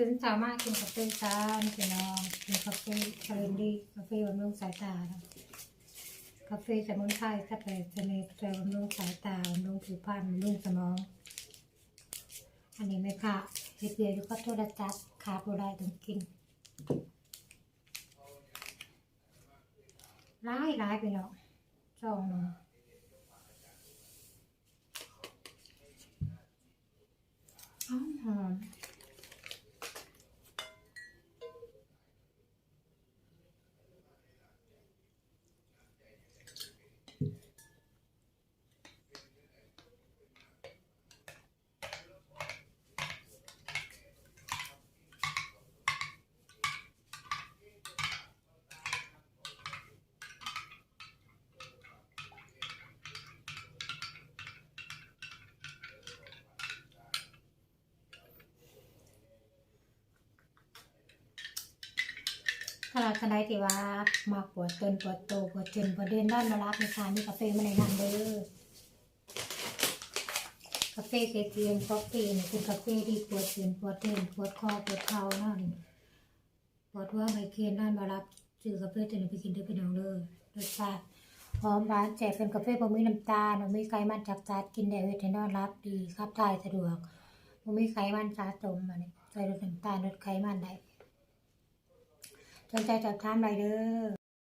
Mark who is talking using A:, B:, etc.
A: ตื่นเช้ามากกินกาแฟซานี่พี่น้องกินกาแฟคาเรนดีกาแฟบำรุงสายตานะกาแฟสมุนไพรกาแฟเสน่ห์บำรุงสายตาบำรุงผิวพรรณบำรุงสมอง อันนี้ไหมคะเฮ็ดเบียร์ดูก็โทรจัดขาบได้ต้องกินร้ายร้ายไปเนาะจองเนาะหอมหอม ถ้าเราทันใดที่ว่ามาปวดตนปวดโตปวดจนปวดเดินด้านมารับในทานนี่กาแฟมาในนั้นเด้อกาแฟเกเทียนกาแฟนี่เป็นกาแฟที่ปวดเส้นปวดเดินปวดคอปวดเข่านั่นปวดหัวไม่เคียนด้านมารับซื้อกาแฟตัวนี้ไปกินได้เป็นเอาเลยรสชาติหอมหวานแจกเป็นกาแฟบ่มีน้ำตาลบ่มีไขมันจัดจัดกินได้เวทให้นอนรับดีครับถ่ายสะดวกบ่มีไขมันสะสมอันนี้ใส่ลดน้ำตาลลดไขมันได้ สนใจจับทามไรเด้อ